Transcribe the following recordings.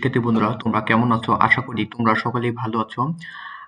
শিক্ষার্থী বন্ধুরা, তোমরা কেমন আছো? আশা করি তোমরা সকলেই ভালো আছো।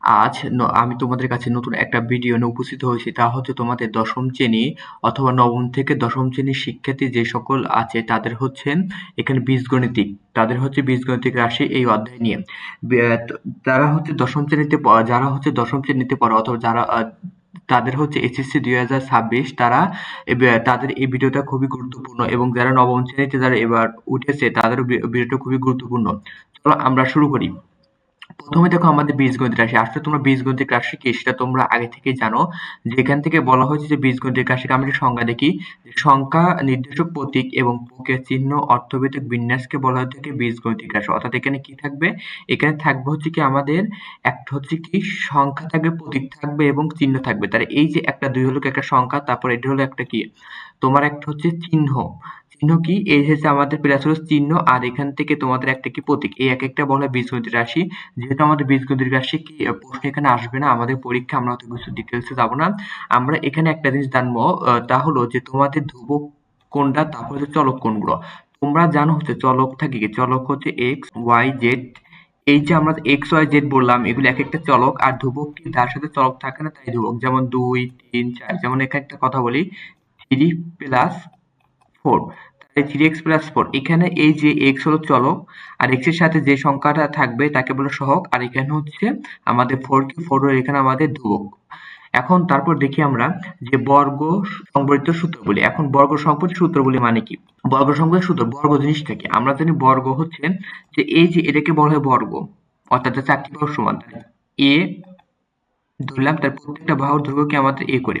আজ আমি তোমাদের কাছে নতুন একটা ভিডিও নিয়ে উপস্থিত হয়েছি। তা হচ্ছে তোমাদের দশম শ্রেণি অথবা নবম থেকে দশম শ্রেণির শিক্ষার্থী যে সকল আছে, তাদের হচ্ছে এখানে বীজগণিতিক। তাদের হচ্ছে বীজগণিতিক রাশি এই অধ্যায় নিয়ে। বে- ত- যারা হচ্ছে দশম শ্রেণীতে যারা হচ্ছে দশম শ্রেণীতে পড়ে অথবা যারা তাদের হচ্ছে এসএসসি দুই হাজার ছাব্বিশ তারা তাদের এই ভিডিওটা খুবই গুরুত্বপূর্ণ এবং যারা নবম শ্রেণীতে যারা এবার উঠেছে তাদের ভিডিওটা খুবই গুরুত্বপূর্ণ। চলো আমরা শুরু করি। প্রথমে দেখো আমাদের বীজগণিত রাশি। আসলে তোমরা বীজগণিত রাশি কি? সেটা তোমরা আগে থেকেই জানো। যেখান থেকে বলা হয়েছে যে বীজগণিত রাশিকে আমরা সংজ্ঞা দেখি সংখ্যা, নির্দেশক, প্রতীক এবং প্রক্রিয়া চিহ্ন অর্থভিত্তিক বিন্যাসকে বলা হয়ে থাকে বীজগণিতিক রাশি। অর্থাৎ এখানে কি থাকবে? এখানে থাকবে হচ্ছে কি আমাদের একটা হচ্ছে কি সংখ্যা থাকবে, প্রতীক থাকবে এবং চিহ্ন থাকবে। তাহলে এই যে একটা দুই হলো একটা সংখ্যা, তারপর এটা হলো একটা কি? তোমার একটা হচ্ছে চিহ্ন। চিহ্ন কি? এই হচ্ছে আমাদের প্লাস হলো চিহ্ন। আর এখান থেকে তোমাদের একটা কি প্রতীক? এই এক একটা বলা বীজগণিত রাশি। যেহেতু আমাদের বীজগণিত রাশি কি প্রশ্ন এখানে আসবে না। আমাদের পরীক্ষা আমরা অত কিছু ডিটেলসে যাব না। আমরা এখানে একটা জিনিস জানব তা হলো যে তোমাদের ধ্রুবক কোনটা, তারপর হচ্ছে চলক কোনগুলো। তোমরা জানো হচ্ছে চলক থাকে কি? চলক হচ্ছে এক্স ওয়াই জেড এই যে আমরা এক্স ওয়াই জেড বললাম, এগুলো এক একটা চলক। আর ধ্রুবক কি? যার সাথে চলক থাকে না, তাই ধ্রুবক। যেমন দুই, তিন, চার। যেমন এখানে একটা কথা বলি three plus four three x plus four এখানে এই যে এক্স হলো চলক, আর এক্সের সাথে যে সংখ্যাটা থাকবে তাকে বলে সহগ আর এখানে হচ্ছে আমাদের ফোর কি ফোর এখানে আমাদের ধ্রুবক। এখন তারপর দেখি আমরা যে বর্গ সংবলিত সূত্র বলি এখন বর্গ সংবলিত সূত্র বলি মানে কি? বর্গ সংবলিত সূত্র, বর্গ জিনিসটা কি? আমরা জানি বর্গ হচ্ছে যে এই যে এটাকে বলা হয় বর্গ, অর্থাৎ চারটি বাহুর সমান এ ধরলাম, তার প্রত্যেকটা বাহুর দৈর্ঘ্যকে আমাদের এ করি।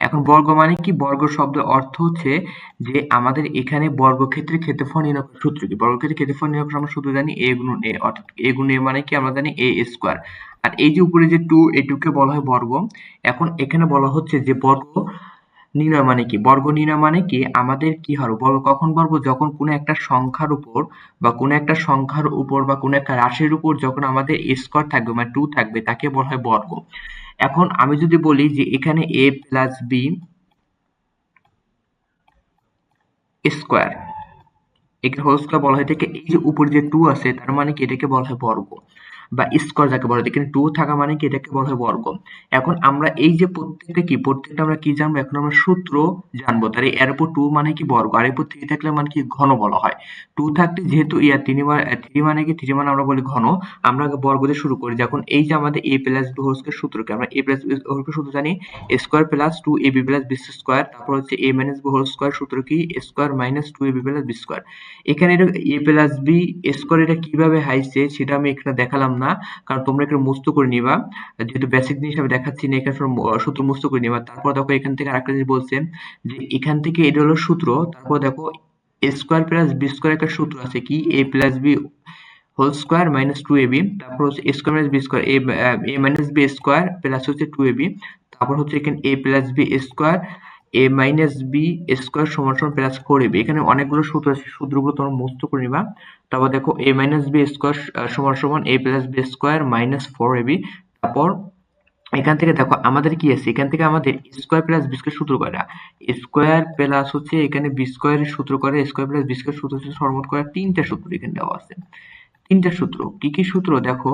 এখন বর্গ মানে কি? বর্গ শব্দের অর্থ হচ্ছে যে আমাদের এখানে বর্গক্ষেত্রের ক্ষেত্রফল নির্ণয় সূত্র কি? বর্গক্ষেত্রের ক্ষেত্রফল নির্ণয় আমরা সূত্র জানি এ গুণন এ অর্থাৎ এ গুণ এ মানে কি? আমরা জানি এ স্কোয়ার আর এই যে উপরে যে টু এটুকে বলা হয় বর্গ, এখন এখানে বলা হচ্ছে যে বর্গ নির্ণয় মানে কি? বর্গ নির্ণয় মানে কি? আমাদের কি হবে? বর্গ কখন বর্গ? যখন কোনো একটা সংখ্যার উপর বা কোনো একটা সংখ্যার উপর বা কোনো একটা রাশির উপর যখন আমাদের স্কোয়ার থাকবে মানে টু থাকবে, তাকে বলা হয় বর্গ। এখন আমি যদি বলি যে এখানে এ প্লাস বি স্কোয়ার একে হোল স্কোয়ার বলা হয়। থাকে এই যে উপরে যে টু আছে, তার মানে কি? এটাকে বলা হয় বর্গ। বা স্কোয়ার যাকে বলা হয় এখানে টু থাকা মানে কি? এটাকে বলা হয় বর্গ। এখন আমরা এই যে প্রত্যেকটা কি, প্রত্যেকটা আমরা কি জানব? এখন আমরা সূত্র জানব। তাহলে এর উপর টু মানে কি বর্গ? আর এরপর থ্রি থাকলে মানে কি ঘন বলা হয়। টু থাকতে যেহেতু ইয়া থ্রি থ্রি মানে কি? থ্রি মানে আমরা বলি ঘন। আমরা বর্গ দিয়ে শুরু করি। যখন এই যে আমাদের a plus b whole square সূত্রকে আমরা এ প্লাস হোল সূত্র জানি square plus two a b plus b square তারপর হচ্ছে a minus b whole square সূত্র কি? Square minus two a b plus b square এখানে এটা এ প্লাস বি স্কোয়ার এটা কীভাবে হাইছে সেটা আমি এখানে দেখালাম না, কারণ তোমরা একটু মুস্ত করে নিবা। যেহেতু বেসিক জিনিস আমি দেখাচ্ছি না, এখানে সূত্র মুস্ত করে নিবা। তারপর দেখো এখান থেকে আরেকটা জিনিস বলছে যে, এখান থেকে এটা হলো সূত্র। তারপর দেখো স্কোয়ার প্লাস বি স্কোয়ার একটা সূত্র আছে কি? A plus b whole square minus two a b তারপর হচ্ছে square minus b square a a minus b square plus হচ্ছে টু এবি তারপর হচ্ছে এখানে a plus b square a minus b square সমান প্লাস ফোর এবি এখানে অনেকগুলো সূত্র আছে, সূত্রগুলো তোমরা মুস্ত করে নিবা। তারপর দেখো এ মাইনাস বি স্কোয়ার সমান সমান a plus b square minus four a b তারপর এখান থেকে দেখো আমাদের কি আছে? এখান থেকে আমাদের স্কোয়ার প্লাস বি স্কোয়ার সূত্র করা। স্কোয়ার প্লাস হচ্ছে এখানে বি স্কোয়ারের সূত্র করে। স্কোয়ার প্লাস বি সূত্র হচ্ছে সর্বমোট করা তিনটা সূত্র এখানে দেওয়া আছে। তিনটা সূত্র, কি কি সূত্র? দেখো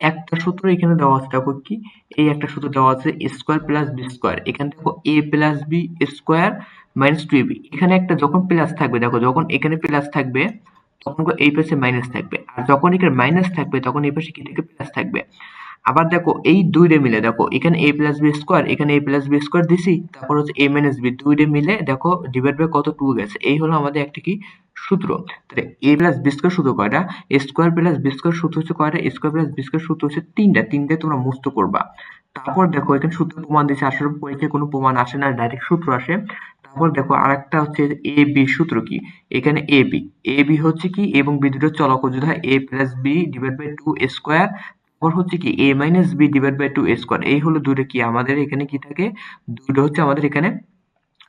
একটা সূত্র এখানে দেওয়া আছে, দেখো কি? এই একটা সূত্র দেওয়া আছে স্কোয়ার প্লাস বি স্কোয়ার এখানে দেখো a plus b square minus two b এখানে একটা যখন প্লাস থাকবে, দেখো যখন এখানে প্লাস থাকবে, তখন এই পাশে মাইনাস থাকবে। আর যখন এখানে মাইনাস থাকবে, তখন এই পাশে কি থেকে প্লাস থাকবে। আবার দেখো এই দুইটা মিলে, দেখো এখানে এ প্লাস বি স্কোয়ার এখানে এ প্লাস বি স্কোয়ার দিছি, তারপর হচ্ছে এ মাইনাস বি দুইটা মিলে, দেখো ডিভাইড বাই কত? টু গেছে। এই হলো আমাদের একটা কি? সূত্র। তাহলে এ প্লাস বি স্কোয়ার সূত্র কয়টা? স্কোয়ার প্লাস বি স্কোয়ার সূত্র হচ্ছে কয়টা? স্কোয়ার প্লাস বি স্কোয়ার সূত্র হচ্ছে তিনটা। তিনটে তোমরা মুক্ত করবা। তারপর দেখো, এখানে সূত্র প্রমাণ দিচ্ছে আসলে পরীক্ষায় কোনো প্রমাণ আসে না ডাইরেক্ট সূত্র আসে। তারপর দেখো, আরেকটা হচ্ছে এ বি সূত্র কি? এখানে এ বি এ বি হচ্ছে কি? এবং বি দুটো চলক যদি হয় a plus b divide by two square তারপর হচ্ছে কি? A minus b divide by two square এই হলো দুটো কি? আমাদের এখানে কি থাকে? দুটো হচ্ছে আমাদের এখানে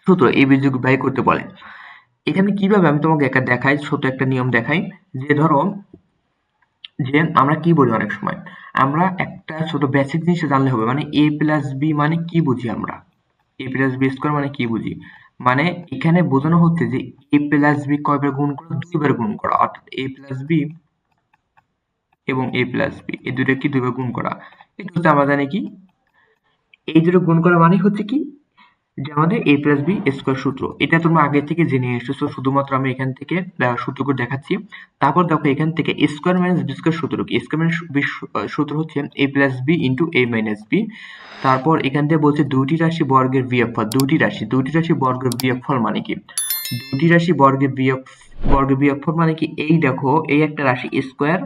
সূত্র। এ বি যোগ বাই করতে বলে। এখানে কীভাবে আমি তোমাকে একটা দেখাই, ছোট একটা নিয়ম দেখাই, যে ধরো, যে আমরা কি বলি অনেক সময়? আমরা একটা ছোট বেসিক জিনিস জানলে হবে মানে এ প্লাস বি মানে কি বুঝি আমরা? এ প্লাস বি স্কোয়ার মানে কি বুঝি? মানে এখানে বোঝানো হচ্ছে যে এ প্লাস বি কয়বার গুণ করা? দুইবার গুণ করা। অর্থাৎ এ প্লাস বি এবং এ প্লাস বি এই দুটো কি দুইবার গুণ করা? এটা হচ্ছে আমরা জানি কি? এই দুটো গুণ করা মানে হচ্ছে কি? যে আমাদের এ প্লাস বি স্কোয়ার সূত্র। এটা তোমরা আগে থেকে জেনে এসেছ, শুধুমাত্র আমি এখান থেকে সূত্রগুলো দেখাচ্ছি। তারপর দেখো এখান থেকে স্কোয়ার মাইনাস বি স্কোয়ার সূত্র কি? স্কোয়ার মাইনাস বি সূত্র হচ্ছে a plus b into a minus b তারপর এখান থেকে বলছে দুটি রাশি বর্গের বিয়োগফল। দুটি রাশি দুটি রাশি বর্গের বিয়োগফল মানে কি? দুটি রাশি বর্গের বিয়োগ, বর্গের বিয়োগফল মানে কি? এই দেখো, এই একটা রাশি স্কোয়ার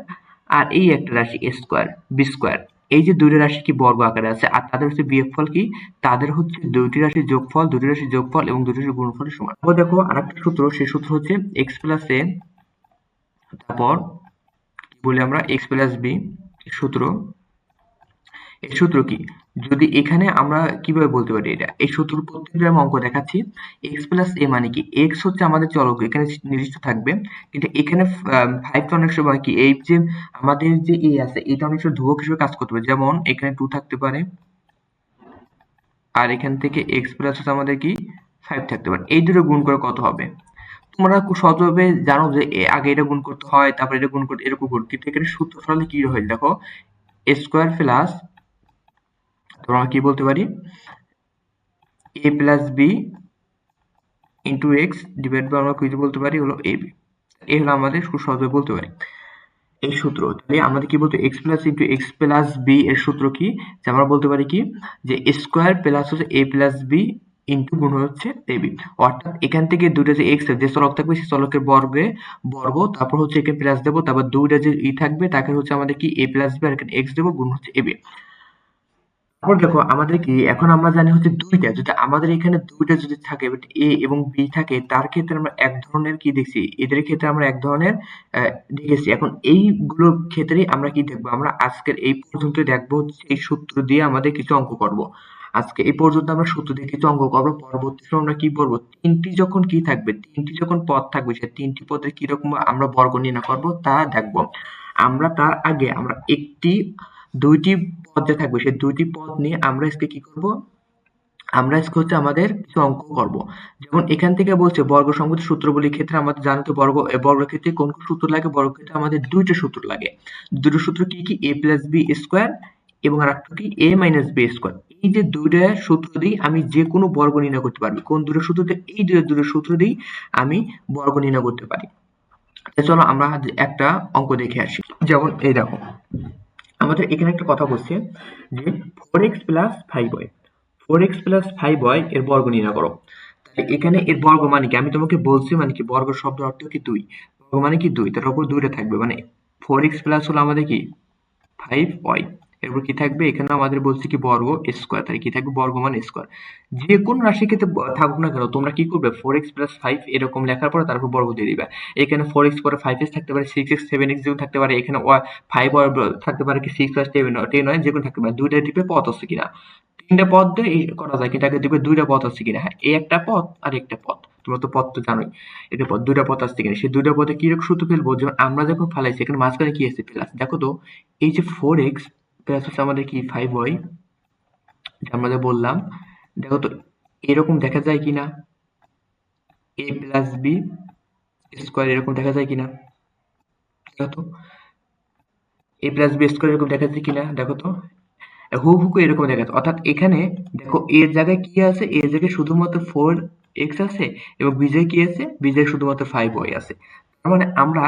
আর এই একটা রাশি স্কোয়ার বি স্কোয়ার এই যে দুইটা রাশি কি বর্গ আকারে আছে, আর তাদের হচ্ছে বিয়োগফল কি? তাদের হচ্ছে দুইটি রাশির যোগফল দুটি রাশির যোগফল এবং দুটি রাশির গুণফলের সমান। তারপর দেখো আরেকটা সূত্র, সেই সূত্র হচ্ছে এক্স প্লাস এ তারপর বলি আমরা? এক্স প্লাস বি সূত্র। এই সূত্র কি? যদি এখানে আমরা কীভাবে বলতে পারি এটা? এই সূত্র প্রত্যেকটা আমি অঙ্ক দেখাচ্ছি। এক্স প্লাস এ মানে কি? এক্স হচ্ছে আমাদের চলক, এখানে নির্দিষ্ট থাকবে। কিন্তু এখানে ফাইভ টা অনেক সময় কি? এই যে আমাদের যে এ আছে এটা অনেক সময় ধ্রুবক হিসেবে কাজ করতে পারে। যেমন এখানে টু থাকতে পারে, আর এখান থেকে এক্স প্লাস হচ্ছে আমাদের কি? ফাইভ থাকতে পারে। এই দুটো গুণ করে কত হবে? তোমরা সহজভাবে জানো যে আগে এটা গুণ করতে হয়, তারপরে এটা গুণ করতে, এরকম গুণ কিন্তু এখানে সূত্র ফলালে কি হয় দেখো স্কোয়ার প্লাস তোমরা কি বলতে পারি? A plus b into x divide by আমরা কিছু বলতে পারি হলো এ বি এই হলো আমাদের খুব সহজে বলতে পারি। এই সূত্র, তাহলে আমাদের কি বলতে x plus into x plus b এর সূত্র কি? যে আমরা বলতে পারি কি? যে স্কোয়ার প্লাস হচ্ছে এ প্লাস বি ইন্টু গুণ হচ্ছে এ বি অর্থাৎ এখান থেকে দুইটা যে এক্স যে চলক থাকবে, সেই চলকের বর্গে বর্গ, তারপর হচ্ছে এখানে প্লাস দেবো, তারপর দুইটা যে ই থাকবে, তাকে হচ্ছে আমাদের কি এ প্লাস বি আর এক্স দেবো, গুণ হচ্ছে এ বি তারপর দেখো আমাদের কি এখন আমরা জানি হচ্ছে দুইটা, যদি আমাদের এখানে দুইটা যদি থাকে এ এবং বি থাকে, তার ক্ষেত্রে আমরা এক ধরনের কি দেখছি? এদের ক্ষেত্রে আমরা এক ধরনের দেখেছি। এখন এইগুলোর ক্ষেত্রে আমরা কি দেখব? আমরা আজকের এই পর্যন্ত দেখব এই সূত্র দিয়ে আমাদের কিছু অঙ্ক করব। আজকে এই পর্যন্ত আমরা সূত্র দিয়ে কিছু অঙ্ক করব। পরবর্তী সময় আমরা কি করব? তিনটি যখন কি থাকবে, তিনটি যখন পদ থাকবে সে তিনটি পদের কীরকম আমরা বর্গ নির্ণয় করব তা দেখব। আমরা তার আগে আমরা একটি দুইটি পদ যে থাকবে। সেই দুইটি পদ নিয়ে আমরা আজকে কি করব? আমরা আজকে হচ্ছে আমাদের কিছু অঙ্ক করব। যেমন এখান থেকে বলছে বর্গ সংগত সূত্রগুলির ক্ষেত্রে আমাদের জানতে বর্গ বর্গের ক্ষেত্রে কোন কোন সূত্র লাগে? বর্গের ক্ষেত্রে আমাদের দুইটা সূত্র লাগে। দুটো সূত্র কি কি? এ প্লাস বি স্কোয়ার এবং আর একটা কি? এ মাইনাস বি স্কোয়ার এই যে দুইটা সূত্র দিয়ে আমি যে কোনো বর্গ নির্ণয় করতে পারবি। কোন দুটো সূত্র এই দুটো দুটো সূত্র দিয়ে আমি বর্গ নির্ণয় করতে পারি। চলো আমরা একটা অঙ্ক দেখে আসি। যেমন এই দেখো। আমাদের এখানে একটা কথা বলছে যে four x plus five y four x plus five y এর বর্গ নির্ণয় করো। এখানে এর বর্গ মানে কি? আমি তোমাকে বলছি মানে কি, বর্গ শব্দ অর্থ কি দুই? বর্গ মানে কি দুই? তার উপর দুইটা থাকবে। মানে ফোর এক্স প্লাস হলো আমাদের কি? ফাইভ ওয়াই এরপর কি থাকবে? এখানে আমাদের বলছে কি বর্গ স্কোয়ার তাহলে কি থাকবে? বর্গ মানে স্কোয়ার যে কোন রাশির ক্ষেত্রে থাকুক না কেন, তোমরা কি করবে? ফোর এক্স প্লাস ফাইভ এরকম লেখার পরে তারপর বর্গ দিয়ে দিবে। এখানে ফোর এক্স পরে ফাইভ এক্স থাকতে পারে সিক্স এক্স সেভেন এক্স যেমন থাকতে পারে, এখানে ফাইভ থাকতে পারে কি সিক্স প্লাস টেন টেন হয় যেগুলো থাকতে পারে, দুইটা টিপে পথ আছে কিনা? তিনটা পথ দিয়ে করা যায়, কিন্তু আগে দিবে দুইটা পথ আছে কিনা? হ্যাঁ এই একটা পথ আর একটা পথ। তোমরা তো পথ তো জানোই, এটা পথ দুইটা পথ আসছে কিনা? সেই দুইটা পথে কীরকম সূত্র ফেলব? যেমন আমরা যখন ফালাইছি, এখানে মাঝখানে কি আছে? প্লাস দেখো তো, এই যে ফোর এক্স প্লাস হচ্ছে আমাদের কি ফাইভ ওয়াই আমরা যা বললাম। দেখো তো, এরকম দেখা যায় কিনা? এ প্লাস বি স্কোয়ার এরকম দেখা যায় কিনা? দেখো তো এ প্লাস বি স্কোয়ার এরকম দেখা যায় কিনা? দেখো তো, হু হু করে এরকম দেখা যাচ্ছে অর্থাৎ এখানে দেখো এর জায়গায় কি আছে? এর জায়গায় শুধুমাত্র ফোর এক্স আছে এবং বিজয় কি আছে? বিজয় শুধুমাত্র ফাইভ ওয়াই আছে। তার মানে আমরা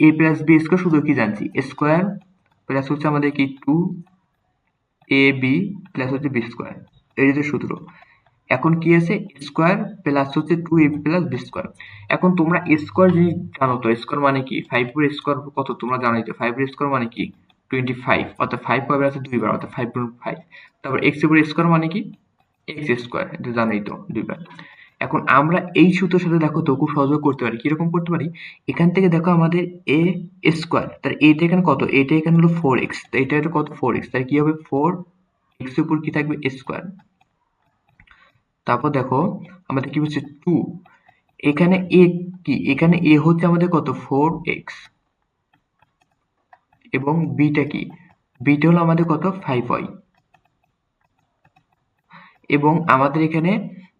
এ প্লাস বি স্কোয়ার শুধু কি জানছি? স্কোয়ার প্লাস হচ্ছে আমাদের কি? টু এ বি প্লাস হচ্ছে বি স্কোয়ার। এই যে সূত্র। এখন কি আছে? স্কোয়ার প্লাস হচ্ছে two a plus b square. এখন তোমরা স্কোয়ার জিনিস জানো, তো স্কোয়ার মানে কি? ফাইভ এর স্কোয়ার কত তোমরা জানোই তো? ফাইভ এর স্কোয়ার মানে কি? টোয়েন্টি ফাইভ অর্থাৎ ফাইভ পাবে আছে দুইবার, অর্থাৎ ফাইভ গুণ ফাইভ তারপর এক্সের স্কোয়ার মানে কি? এক্স স্কোয়ার, এটা জানোই তো দুইবার। এখন আমরা এই সূত্রের সাথে দেখো তো খুব সহজে করতে পারি। কীরকম করতে পারি? এখান থেকে দেখো আমাদের এ স্কোয়ার তার এটা এখানে কত? এটা এখানে হলো ফোর এক্স এটা এটা কত? ফোর এক্স তাই কি হবে? ফোর এক্স উপর কি থাকবে? স্কোয়ার তারপর দেখো আমাদের কি হচ্ছে? টু এখানে এ কি? এখানে এ হচ্ছে আমাদের কত? ফোর এক্স এবং বিটা কি? বিটা হলো আমাদের কত? ফাইভ ওয়াই এবং আমাদের এখানে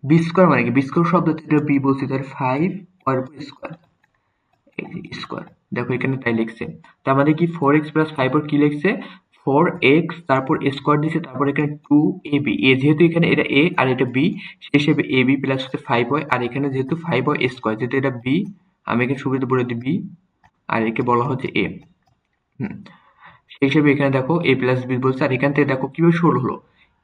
বি স্কোয়ার মানে কি? বি স্কোয়ার শব্দ থেকে বি বলছি তাহলে ফাইভ উপর স্কোয়ার স্কোয়ার দেখো এখানে তাই লিখছে। তার মানে কি? ফোর এক্স প্লাস ফাইভ আর কি লিখছে? ফোর এক্স তারপর স্কোয়ার দিছে, তারপর এখানে টু এ বি এ যেহেতু এখানে এটা এ আর এটা বি সেই হিসেবে এ বি প্লাস হচ্ছে ফাইভ হয় আর এখানে যেহেতু ফাইভ হয় স্কোয়ার যেহেতু এটা বি আমি এখানে সুবিধা বলে দিই বি আর একে বলা হচ্ছে এ হুম। সেই হিসেবে এখানে দেখো এ প্লাস বি বলছে। আর এখান থেকে দেখো কীভাবে ষোলো হলো?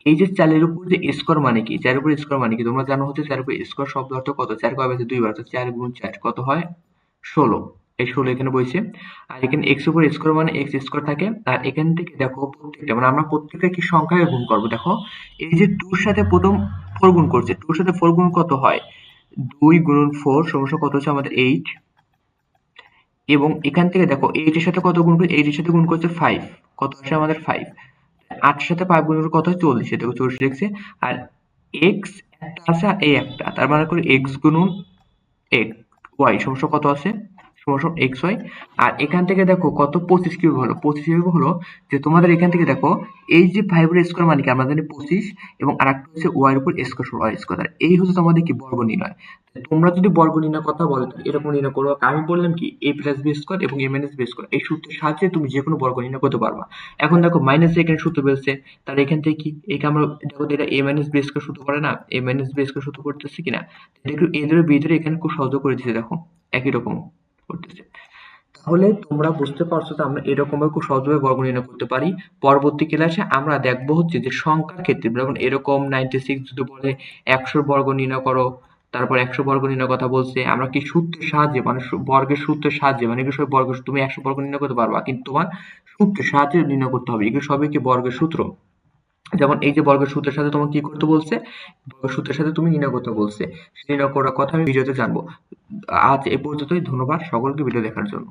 এই যে চালের উপর যে স্কোর মানে কি? চারের উপর স্কোর মানে কি? তোমরা জানো হচ্ছে চারের উপর স্কোর শব্দ অর্থ কত? চার কয় বাজে দুইবার তো চার গুণ চার। কত হয়? ষোলো। এই ষোলো এখানে বইছে। আর এখানে এক্স উপর স্কোর মানে এক্স স্কোর থাকে। আর এখান থেকে দেখো প্রত্যেকটা মানে আমরা প্রত্যেকটা কি সংখ্যায় গুণ করব? দেখো, এই যে টুর সাথে প্রথম ফোর গুণ করছে। টুর সাথে ফোর গুণ কত হয়? দুই গুণন ফোর সমস্যা কত হচ্ছে? আমাদের এইট এবং এখান থেকে দেখো এইট এর সাথে কত গুণ করছে? এইটের সাথে গুণ করছে ফাইভ কত আসে? আমাদের ফাইভ আটের সাথে ফাইভ গুণ করে কত হয়? চল্লিশ। দেখো চল্লিশ লিখছে। আর এক্স একটা আছে আর এ একটা। তার মানে করি এক্স গুণ এক্স ওয়াই সমস্যা কত আছে? সমস্যা এক্স ওয়াই আর এখান থেকে দেখো কত পঁচিশ কীভাবে হলো। পঁচিশ কীভাবে হলো যে তোমাদের এখান থেকে দেখো এই যে ফাইভের স্কোয়ার মানে কি আমরা জানি পঁচিশ এবং আর একটা হচ্ছে ওয়াই উপর স্কোয়ার ওয়াই স্কোয়ার এই হচ্ছে তোমাদের কি বর্গ নির্ণয় তোমরা যদি বর্গ নির্ণয় কথা বলো এরকম নির্ণয় করব আমি বললাম কি এ প্লাস বি স্কোয়ার এবং এ মাইনাস বি স্কোয়ার এই সূত্রের সাহায্যে তুমি যে কোনো বর্গ নির্ণয় করতে পারবা। এখন দেখো মাইনাস এখানে সূত্র বেরোচ্ছে, তাহলে এখান থেকে কি? এই আমরা দেখো এটা এ মাইনাস বি স্কোয়ার সূত্র করে না এ মাইনাস বি স্কোয়ার সূত্র করতেছে কিনা? একটু এ ধরে বি ধরে এখানে খুব সহজ করে দিচ্ছে দেখো, একই রকম। করতেছে। তাহলে তোমরা বুঝতে পারছ যে আমরা এরকম খুব সহজভাবে বর্গ নির্ণয় করতে পারি। পরবর্তী ক্লাসে আমরা দেখব হচ্ছে যে সংখ্যার ক্ষেত্রে, যেমন এরকম নাইনটি সিক্স যদি বলে একশোর বর্গ নির্ণয় করো, তারপর একশো বর্গ নির্ণয় কথা বলছে, আমরা কি সূত্রের সাহায্যে মানে বর্গের সূত্রের সাহায্যে মানে এগুলো বর্গ তুমি একশো বর্গ নির্ণয় করতে পারবা, কিন্তু তোমার সূত্রের সাহায্যে নির্ণয় করতে হবে। এগুলো সবই কি বর্গের সূত্র? যেমন এই যে বর্গের সূত্রের সাথে তোমাকে কি করতে বলছে? বর্গের সূত্রের সাথে তুমি নির্ণয় করতে বলছে। নির্ণয় করার কথা আমি ভিডিওতে জানব। আজ এ পর্যন্তই। ধন্যবাদ সকলকে ভিডিও দেখার জন্য।